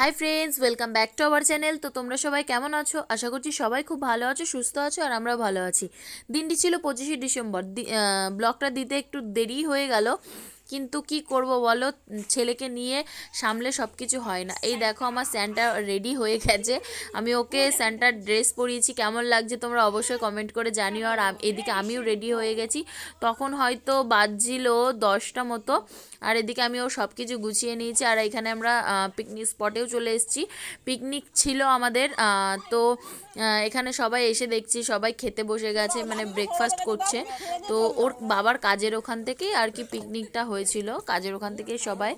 Hi friends welcome back to our channel তো তোমরা সবাই কেমন আছো? আশা করছি সবাই খুব ভালো আছো, সুস্থ আছো, আর আমরাও ভালো আছি। দিনটি ছিল পঁচিশে ডিসেম্বর। ব্লগটা দিতে একটু দেরি হয়ে গেল। কিন্তু কি করব বলো? ছেলেকে নিয়ে সামলে সব কিছু হয় না। এই দেখো আমার স্যান্টা রেডি হয়ে গেছে। আমি ওকে স্যান্টার ড্রেস পরিয়েছি। কেমন লাগছে তোমরা অবশ্যই কমেন্ট করে জানিও। আর এদিকে আমিও রেডি হয়ে গেছি। তখন হয়তো বাজছিল দশটা মতো। আর এদিকে আমি ও সব কিছু গুছিয়ে নিয়েছি। আর এখানে আমরা পিকনিক স্পটেও চলে এসেছি। পিকনিক ছিল আমাদের তো এখানে সবাই এসে দেখছি। সবাই খেতে বসে গেছে মানে ব্রেকফাস্ট করছে। তো ওর বাবার কাজের ওখান থেকেই আর কি পিকনিকটা হয়েছিল, কাজের ওখান থেকে সবাই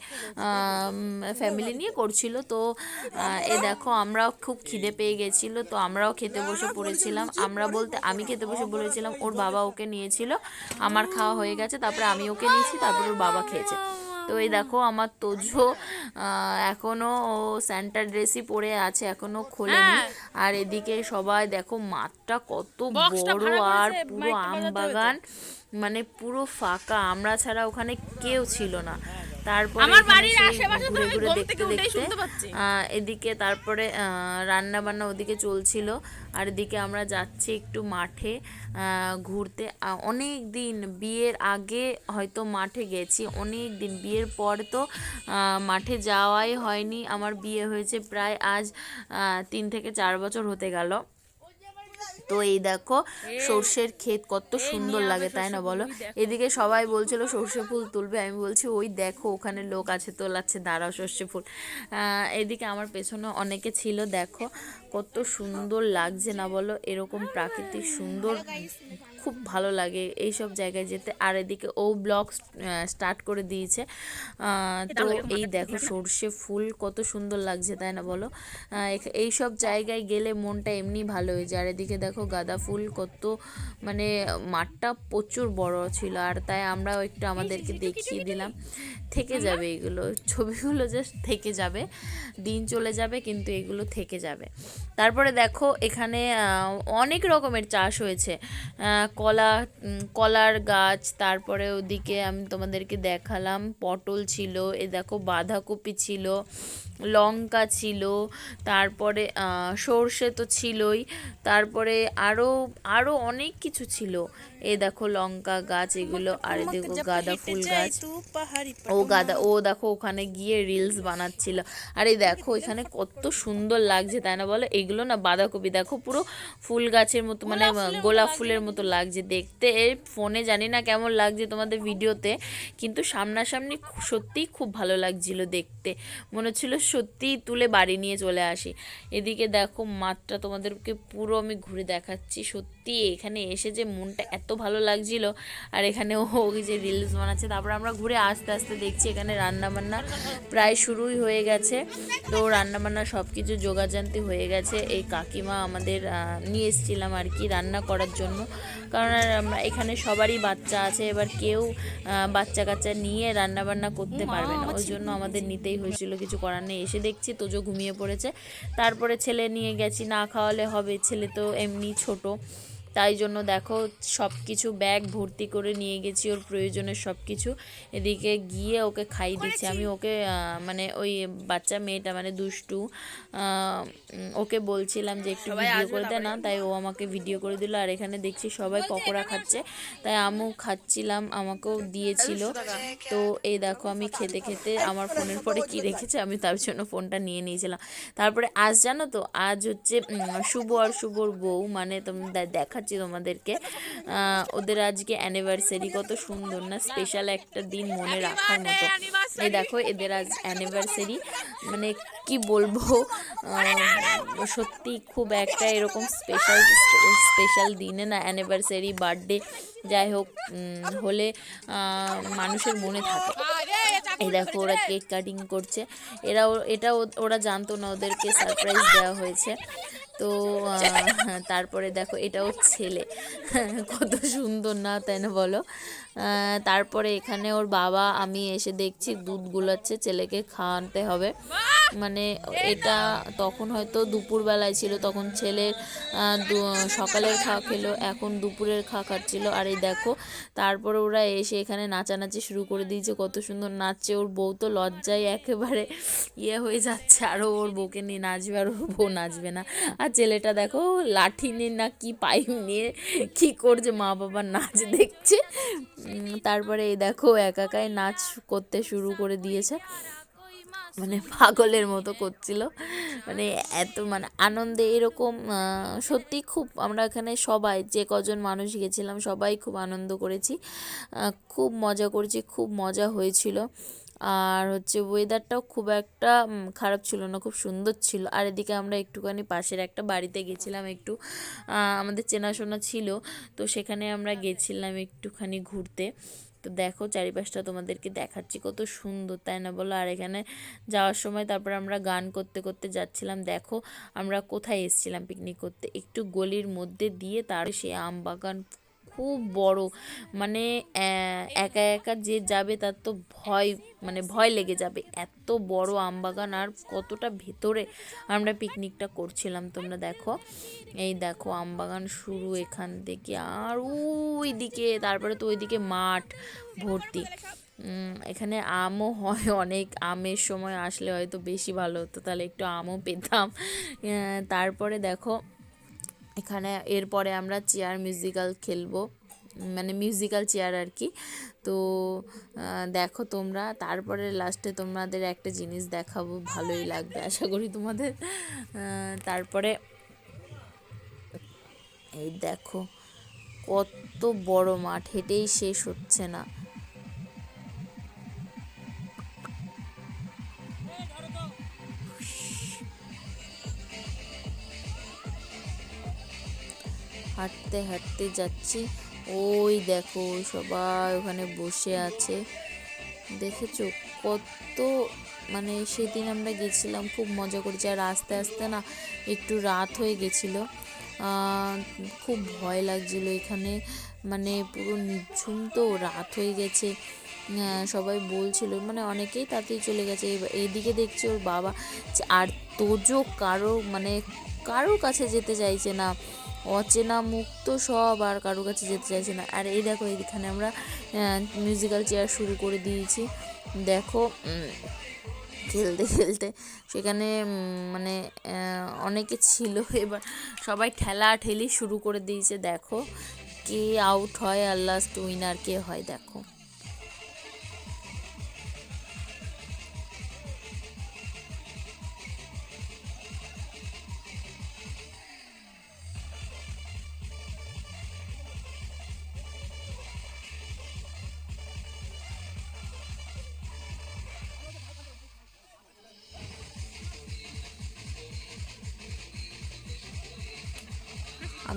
ফ্যামিলি নিয়ে করছিল। তো এ দেখো, আমরাও খুব খিদে পেয়ে গেছিল, তো আমরাও খেতে বসে পড়েছিলাম। আমরা বলতে, আমি খেতে বসে পড়েছিলাম, ওর বাবা ওকে নিয়েছিল, আমার খাওয়া হয়ে গেছে, তারপরে আমি ওকে নিয়েছি, তারপর ওর বাবা খেয়েছে। তো এই দেখো আমার তোজো আহ, এখনও ও স্যান্টা ড্রেসই পরে আছে এখনও খোলেনি। আর এদিকে সবাই দেখো মাঠটা কত বড় আর পুরো আম বাগান মানে পুরো ফাঁকা। আমরা ছাড়া ওখানে কেউ ছিল না। তারপরে আমার বাড়ির আশেপাশে তো আমি ঘুম থেকে উঠেই শুনতে পাচ্ছি। এদিকে তারপরে রান্না বান্না ওদিকে চলছিল আর এদিকে আমরা যাচ্ছি একটু মাঠে আহ, ঘুরতে। অনেক দিন বিয়ের আগে হয়তো মাঠে গেছি অনেক দিন বিয়ের পর তো মাঠে যাওয়াই হয়নি। আমার বিয়ে হয়েছে প্রায় আজ তিন থেকে চার বছর হতে গেল। তো এই দেখো সর্ষের ক্ষেত কত সুন্দর লাগে তাই না বলো? এদিকে সবাই বলছিল সর্ষে ফুল তুলবে আমি বলছি ওই দেখো ওখানে লোক আছে তোলাচ্ছে দাঁড়াও সর্ষে ফুল। এদিকে আমার পেছনে অনেকে ছিল দেখো কত সুন্দর লাগছে না বলো? এরকম প্রাকৃতিক সুন্দর খুব ভালো লাগে এই সব জায়গায় যেতে। আর এদিকে ও ব্লগ স্টার্ট করে দিয়েছে। তো এই দেখো সর্ষে ফুল কত সুন্দর লাগছে তাই না বলো? এই সব জায়গায় গেলে মনটা এমনি ভালো হয়ে যায়। আর এদিকে দেখো গাঁদা ফুল কত মানে মাঠটা প্রচুর বড় ছিল। আর তাই আমরাও একটু আমাদেরকে দেখিয়ে দিলাম। থেকে যাবে এগুলো। ছবিগুলো জাস্ট থেকে যাবে। দিন চলে যাবে কিন্তু এগুলো থেকে যাবে। তারপরে দেখো এখানে অনেক রকমের চাষ হয়েছে। কলা কলার গাছ, তারপরে ওদিকে আমি তোমাদেরকে দেখালাম, পটল ছিল, এ দেখো বাঁধাকপি ছিল, লঙ্কা ছিল, তারপরে সর্ষে তো ছিলই, তারপরে আরও আরও অনেক কিছু ছিল। এ দেখো লঙ্কা গাছ এগুলো আর দেখো গাঁদা ফুল গাছ। ও গাঁদা ও দেখো ওখানে গিয়ে রিলস বানাচ্ছিল। আর এই দেখো এখানে কত সুন্দর লাগছে তাই না বলো? এগুলো না বাঁধাকপি দেখো পুরো ফুল গাছের মতো মানে গোলাপ ফুলের মতো লাগছে। দেখতে এই ফোনে জানি না কেমন লাগছে তোমাদের ভিডিওতে কিন্তু সামনাসামনি সত্যিই খুব ভালো লাগছিল দেখতে। মনে হচ্ছিল সত্যিই তুলে বাড়ি নিয়ে চলে আসি। এদিকে দেখো মাঠটা তোমাদেরকে পুরো আমি ঘুরে দেখাচ্ছি। সত্যি এখানে এসে যে মনটা এত ভালো লাগছিল। আর এখানে ও যে রিলস বানাচ্ছে। তারপর আমরা ঘুরে আস্তে আস্তে দেখছি এখানে রান্নাবান্না প্রায় শুরুই হয়ে গেছে। তো রান্নাবান্না সব কিছু যোগাযান্তি হয়ে গেছে। এই কাকিমা আমাদের নিয়ে এসেছিলাম আর কি রান্না করার জন্য। কারণ আমরা এখানে সবারই বাচ্চা আছে। এবার কেউ বাচ্চা কাচ্চা নিয়ে রান্নাবান্না করতে পারবে না। ওই জন্য আমাদের নিতেই হয়েছিল। কিছু করার নেই। এসে দেখছি তোজো ঘুমিয়ে পড়েছে। তারপরে ছেলে নিয়ে গেছি। না খাওয়ালে হবে। ছেলে তো এমনি ছোট। তাই জন্য দেখো সব কিছু ব্যাগ ভর্তি করে নিয়ে গেছি ওর প্রয়োজনের সব কিছু এদিকে গিয়ে ওকে খাই দিচ্ছি। আমি ওকে মানে ওই বাচ্চা মেয়েটা মানে দুষ্টু ওকে বলছিলাম যে একটু ভিডিও করে দে না তাই ও আমাকে ভিডিও করে দিল। আর এখানে দেখছি সবাই পকোড়া খাচ্ছে। তাই আমিও খাচ্ছিলাম আমাকেও দিয়েছিল। তো এই দেখো আমি খেতে খেতে আমার ফোনের পরে কি রেখেছে আমি তার জন্য ফোনটা নিয়ে নিয়েছিলাম। তারপরে আজ জানো তো আজ হচ্ছে শুভ আর শুভর বউ মানে তোমাদের দেখাচ্ছি তোমাদেরকে। ওদের আজকে অ্যানিভার্সারি কত সুন্দর, না স্পেশাল একটা দিন মনে রাখার মতো। এই দেখো, এদের আজ অ্যানিভার্সারি মানে কি বলব সত্যি খুব একটা এরকম স্পেশাল স্পেশাল দিনে না অ্যানিভার্সারি বার্থডে যাই হোক হলে মানুষের মনে থাকে। এই দেখো, ওরা কেক কাটিং করছে। এরা এটা ওরা জানতো না ওদেরকে সারপ্রাইজ দেওয়া হয়েছে। তো তারপরে দেখো এটাও ছেলে। কত সুন্দর না তাই না বলো? তারপরে এখানে ওর বাবা, আমি এসে দেখছি দুধ গুলাচ্ছে, ছেলেকে খাওয়াতে হবে। মানে এটা তখন হয়তো দুপুরবেলায় ছিল, তখন ছেলের সকালের খাওয়া খেলো, এখন দুপুরের খাওয়া খাচ্ছিল। আর এই দেখো, তারপরে ওরা এসে এখানে নাচানাচি শুরু করে দিয়েছে, কত সুন্দর নাচছে। ওর বউ তো লজ্জায় একেবারে ইয়ে হয়ে যাচ্ছে আরও ওর বউকে নিয়ে নাচবে, আর ওর বউ নাচবে না। আর ছেলেটা দেখো, লাঠি নিয়ে না কি পাইপ নিয়ে কি করছে, মা বাবার নাচ দেখছে। তারপরে এই দেখো একাকাই নাচ করতে শুরু করে দিয়েছে। মানে পাগলের মতো করছিল। মানে এত মানে আনন্দে এরকম সত্যি খুব আমরা এখানে সবাই, যে কজন মানুষ গেছিলাম, সবাই খুব আনন্দ করেছি। খুব মজা করেছি, খুব মজা হয়েছিল। আর হচ্ছে ওয়েদারটাও খুব একটা খারাপ ছিল না, খুব সুন্দর ছিল। আর এদিকে আমরা একটুখানি পাশের একটা বাড়িতে গেছিলাম একটু আমাদের চেনাশোনা ছিল, তো সেখানে আমরা গেছিলাম একটুখানি ঘুরতে। তো দেখো চারিপাশটা তোমাদেরকে দেখাচ্ছি, কত সুন্দর, তাই না বলো? আর এখানে যাওয়ার সময় তারপর আমরা গান করতে করতে যাচ্ছিলাম। দেখো আমরা কোথায় এসেছিলাম পিকনিক করতে? একটু গলির মধ্যে দিয়ে তার সে আম বাগান খুব বড়। মানে একা একা যে যাবে তার তো ভয় মানে ভয় লেগে যাবে। এত বড় আম বাগান আর কতটা ভেতরে আমরা পিকনিকটা করছিলাম, তোমরা দেখো। এই দেখো, আম বাগান শুরু এখান থেকে। আর ওই দিকে তারপরে তো ওইদিকে মাঠ ভর্তি। এখানে আমও হয় অনেক, আমের সময় আসলে হয়তো বেশি ভালো হতো, তাহলে একটু আমও পেতাম। তারপরে দেখো এখানে এরপরে আমরা চেয়ার মিউজিক্যাল খেলব মানে মিউজিক্যাল চেয়ার আর কি। তো দেখো তোমরা, তারপরে লাস্টে তোমাদের একটা জিনিস দেখাবো, ভালোই লাগবে, আশা করি তোমাদের। তারপরে, এই দেখো, কত বড় মাঠ, হেঁটেই শেষ হচ্ছে না। হাঁটতে হাঁটতে যাচ্ছি। ওই দেখো সবাই ওখানে বসে আছে। দেখেছ কত মানে সেদিন আমরা গেছিলাম, খুব মজা করেছি। আর আস্তে আস্তে না একটু রাত হয়ে গেছিল। খুব ভয় লাগছিল এখানে। মানে পুরো নিঝুম তো, রাত হয়ে গেছে। সবাই বলছিল মানে অনেকেই তাতেই চলে গেছে। এইদিকে দেখছি ওর বাবা আর তোজো কারও মানে কারোর কাছে যেতে চাইছে না। অচেনা মুখ তো সব আর কারোর কাছে যেতে চাইছে না। আর এই দেখো, এইখানে আমরা মিউজিক্যাল চেয়ার শুরু করে দিয়েছি। দেখো খেলতে খেলতে সেখানে মানে অনেকে ছিল। এবার সবাই ঠেলা ঠেলি শুরু করে দিয়েছে। দেখো, কে আউট হয় আর লাস্ট উইনার কে হয়, দেখো।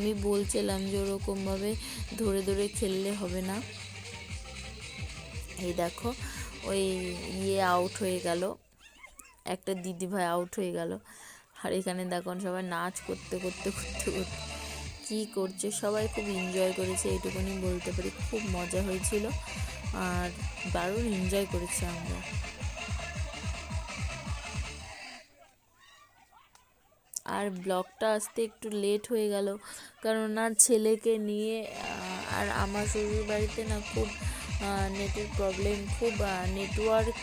আমি বলছিলাম যে ওরকমভাবে ধরে ধরে খেললে হবে না। এই দেখো, ওই ইয়ে আউট হয়ে গেল। একটা দিদি ভাই আউট হয়ে গেল। আর এখানে দেখো সবাই নাচ করতে করতে করতে করতে কী করছে? সবাই খুব এনজয় করেছে, এইটুকুনি বলতে পারি। খুব মজা হয়েছিল। আর দারুণ এনজয় করেছি আমরা। আর ব্লগটা আসতে একটু লেট হয়ে গেল। কারণ না ছেলেকে নিয়ে আর আমার শ্বশুর বাড়িতে না খুব নেটের প্রবলেম খুব নেটওয়ার্ক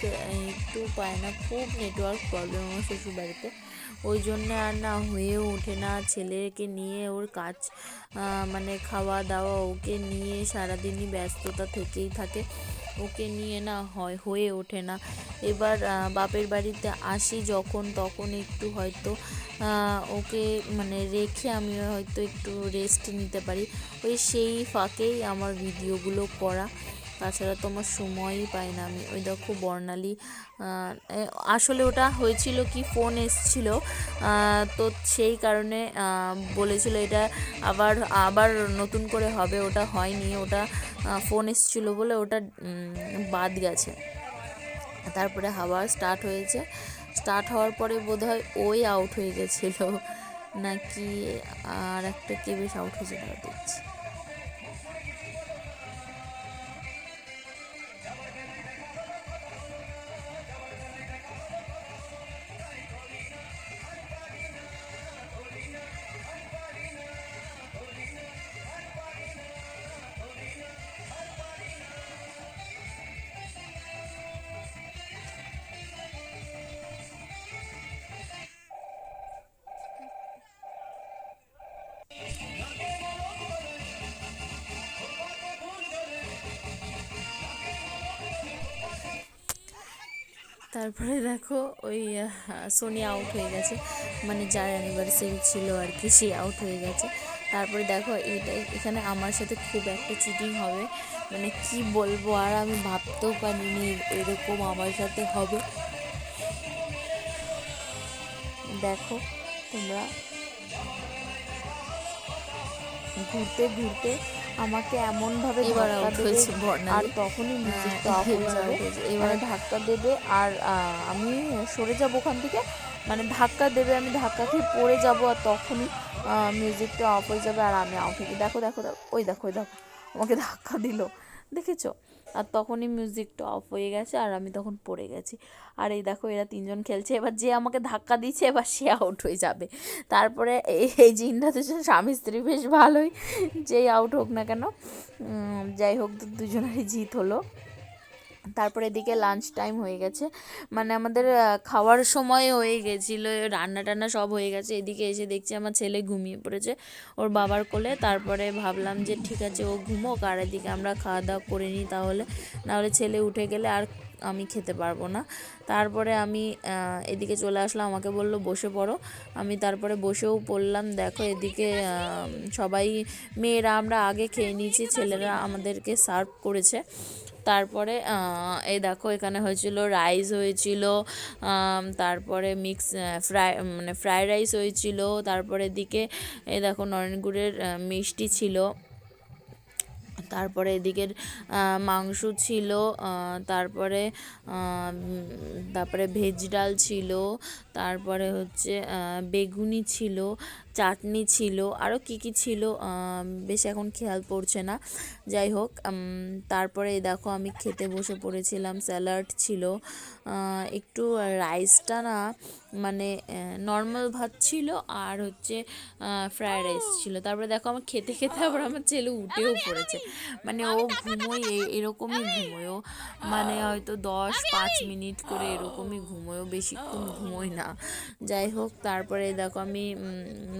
একটু পায় না, খুব নেটওয়ার্ক প্রবলেম আমার শ্বশুর বাড়িতে ওই জন্য আর না হয়ে ওঠে না। ছেলেকে নিয়ে ওর কাজ মানে খাওয়া দাওয়া ওকে নিয়ে সারাদিনই ব্যস্ততা থেকেই থাকে। ওকে নিয়ে না হয়, হয়ে ওঠে না। এবার বাপের বাড়িতে আসি যখন, তখন একটু হয়তো ওকে মানে রেখে আমি হয়তো একটু রেস্ট নিতে পারি। ওই সেই ফাঁকেই আমার ভিডিওগুলো করা। তাছাড়া তোমার সময়ই পাই না আমি। ওই দেখো বর্ণালী আসলে ওটা হয়েছিল কি ফোন এসছিল তো সেই কারণে বলেছিল এটা আবার আবার নতুন করে হবে, ওটা হয়নি, ওটা ফোন এসছিল বলে ওটা বাদ গেছে। তারপরে হাওয়া স্টার্ট হয়েছে। স্টার্ট হওয়ার পরে বোধহয় ওই আউট হয়ে গেছিল। নাকি আর একটা কে বেশ আউট তারা দেখছি। তারপরে দেখো ওই সোনি আউট হয়ে গেছে। মানে যার অ্যানিভার্সারি ছিল আর কি, সে আউট হয়ে গেছে। তারপরে দেখো এইটা এখানে আমার সাথে খুব একটা চিটিং হবে। মানে কি বলব আর আমি ভাবতেও পারিনি এরকম আমার সাথে হবে। দেখো তোমরা। ঘুরতে ঘুরতে আমাকে এমন ভাবে। আর তখনই মিউজিকটা অফ হয়ে যাবে। এবারে ধাক্কা দেবে আর আমি সরে যাব ওখান থেকে মানে ধাক্কা দেবে আমি ধাক্কা খেয়ে পড়ে যাব আর তখনই মিউজিকটা অফ হয়ে যাবে আর আমি অফ দেখো দেখো দেখো ওই দেখো ওই দেখো আমাকে ধাক্কা দিল দেখেছ আর তখনই মিউজিকটা অফ হয়ে গেছে আর আমি তখন পড়ে গেছি। আর এই দেখো এরা তিনজন খেলছে, এবার যে আমাকে ধাক্কা দিচ্ছে, এবার সে আউট হয়ে যাবে। তারপরে এই এই জিনটাতে স্বামী স্ত্রী বেশ ভালোই, যেই আউট হোক না কেন যাই হোক দুজনেরই জিত হলো। তারপরে এদিকে লাঞ্চ টাইম হয়ে গেছে। মানে আমাদের খাওয়ার সময় হয়ে গেছিল, রান্না টান্না সব হয়ে গেছে। এদিকে এসে দেখছি আমার ছেলে ঘুমিয়ে পড়েছে ওর বাবার কোলে। তারপরে ভাবলাম যে ঠিক আছে ও ঘুমোক, আর এদিকে আমরা খাওয়া দাওয়া করে নিই তাহলে। নাহলে ছেলে উঠে গেলে আর আমি খেতে পারব না। তারপরে আমি এদিকে চলে আসলাম আমাকে বলল, বসে পড়ো। আমি তারপরে বসেও পড়লাম। দেখো, এদিকে সবাই, মেয়েরা আমরা আগে খেয়ে নিয়েছি, ছেলেরা আমাদেরকে সার্ভ করেছে। তারপরে এই দেখো, এখানে হয়েছিল রাইস হয়েছিল তারপরে মিক্স ফ্রাই মানে ফ্রাইড রাইস হয়েছিল, তারপরে দিকে এই দেখো নরেনগুড়ের মিষ্টি ছিল। তারপরে এদিকের মাংস ছিল তারপরে তারপরে ভেজ ডাল ছিল তারপরে হচ্ছে বেগুনি ছিল চাটনি ছিল আরও কী কী ছিল বেশ এখন খেয়াল পড়ছে না। যাই হোক তারপরে দেখো আমি খেতে বসে পড়েছিলাম, স্যালাড ছিল। একটু রাইসটা না মানে নর্মাল ভাত ছিল আর হচ্ছে ফ্রায়েড রাইস ছিল। তারপরে দেখো আমার খেতে খেতে আবার আমার ছেলে উঠেও পড়েছে। মানে ও ঘুমোয় এরকমই ঘুমোয় মানে হয়তো দশ পাঁচ মিনিট করে এরকমই ঘুমোয় বেশিক্ষণ ঘুমোয় না। যাই হোক, তারপরে দেখো আমি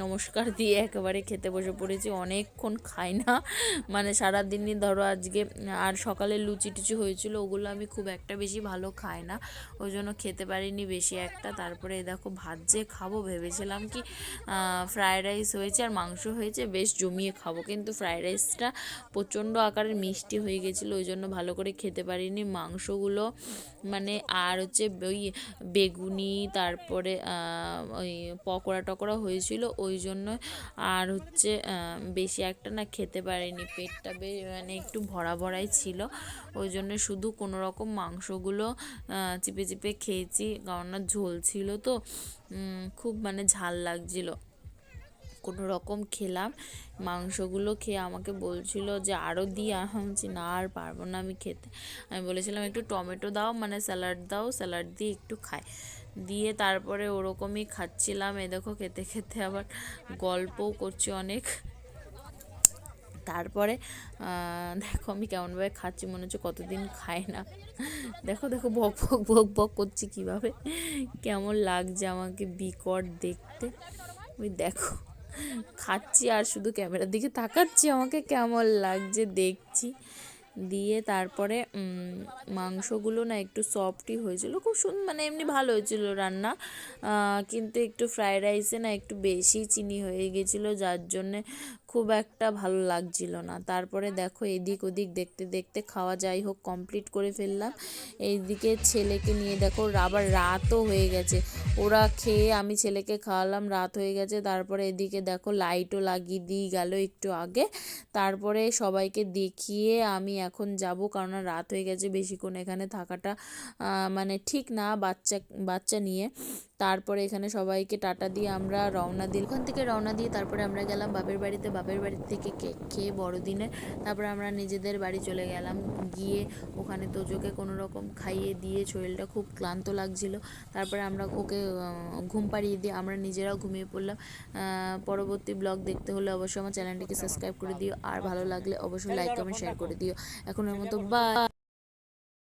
নমস্কার দিয়ে একেবারে খেতে বসে পড়েছি। অনেকক্ষণ খাই না। মানে সারাদিনই ধরো আজকে, আর সকালে লুচি টুচি হয়েছিল, ওগুলো আমি খুব একটা বেশি ভালো খাই না। ওই জন্য খেতে পারিনি বেশি একটা। তারপরে দেখো ভাত যে খাব ভেবেছিলাম কি ফ্রায়েড রাইস হয়েছে আর মাংস হয়েছে, বেশ জমিয়ে খাব। কিন্তু ফ্রায়েড রাইসটা প্রচণ্ড আকারের মিষ্টি হয়ে গেছিল, ওই জন্য ভালো করে খেতে পারিনি। মাংসগুলো মানে আর হচ্ছে ওই বেগুনি, তারপরে ওই পকোড়া টকোড়া হয়েছিল, ওই জন্য। আর হচ্ছে বেশি একটা না খেতে পারিনি। পেটটা মানে একটু ভরা ভরাই ছিল। ওই জন্য শুধু কোনো রকম মাংসগুলো চিপে চিপে খেয়েছি। কারণ না ঝোল ছিল তো খুব মানে ঝাল লাগছিল। কোনো রকম খেলাম। মাংসগুলো খেয়ে আমাকে বলছিল যে আরও দিয়ে। আমি না, আর পারব না আমি খেতে। আমি বলেছিলাম, একটু টমেটো দাও মানে স্যালাড দাও, স্যালাড দিয়ে একটু খাই। দিয়ে তারপরে ওরকমই খাচ্ছিলাম। এ দেখো, খেতে খেতে আবার গল্পও করছি অনেক। তারপরে দেখো আমি কেমনভাবে খাচ্ছি, মনে হচ্ছে কতদিন খাই না। দেখো দেখো, বক বক বক বক করছি কীভাবে। কেমন লাগছে আমাকে বিকট দেখতে। ওই দেখো, খাচ্ছি আর শুধু ক্যামেরার দিকে তাকাচ্ছি, আমাকে কেমন লাগছে দেখছি। দিয়ে তারপরে মাংসগুলো না একটু সফটই হয়েছিল। খুব সুন্দর মানে এমনি ভালো হয়েছিল রান্না। কিন্তু একটু ফ্রায়েড রাইসে না একটু বেশি চিনি হয়ে গেছিল, যার জন্যে খুব একটা ভালো লাগছিল না। তারপরে দেখো এদিক ওদিক দেখতে দেখতে খাওয়া যাই হোক কমপ্লিট করে ফেললাম। এইদিকে ছেলেকে নিয়ে দেখো আবার রাতও হয়ে গেছে। ওরা খেয়ে আমি ছেলেকে খাওয়ালাম, রাত হয়ে গেছে। তারপরে এদিকে দেখো লাইটও লাগিয়ে দিয়ে গেল একটু আগে। তারপরে সবাইকে দেখিয়ে আমি এখন যাব কারণ রাত হয়ে গেছে, বেশিক্ষণ এখানে থাকাটা মানে ঠিক না বাচ্চা বাচ্চা নিয়ে। তারপরে এখানে সবাইকে টাটা দিয়ে আমরা রওনা দিই ওখান থেকে রওনা দিয়ে তারপরে আমরা গেলাম বাপের বাড়িতে। বাপের বাড়ি থেকে কেক খেয়ে বড়দিনে তারপরে আমরা নিজেদের বাড়ি চলে গেলাম। গিয়ে ওখানে তোজোকে কোনো রকম খাইয়ে দিয়ে শরীরটা খুব ক্লান্ত লাগছিল। তারপরে আমরা ওকে ঘুম পাড়িয়ে দিয়ে আমরা নিজেরাও ঘুমিয়ে পড়লাম। পরবর্তী ব্লগ দেখতে হলে অবশ্যই আমার চ্যানেলটিকে সাবস্ক্রাইব করে দিও। আর ভালো লাগলে অবশ্যই লাইক কমেন্ট শেয়ার করে দিও। এখনের মতো বা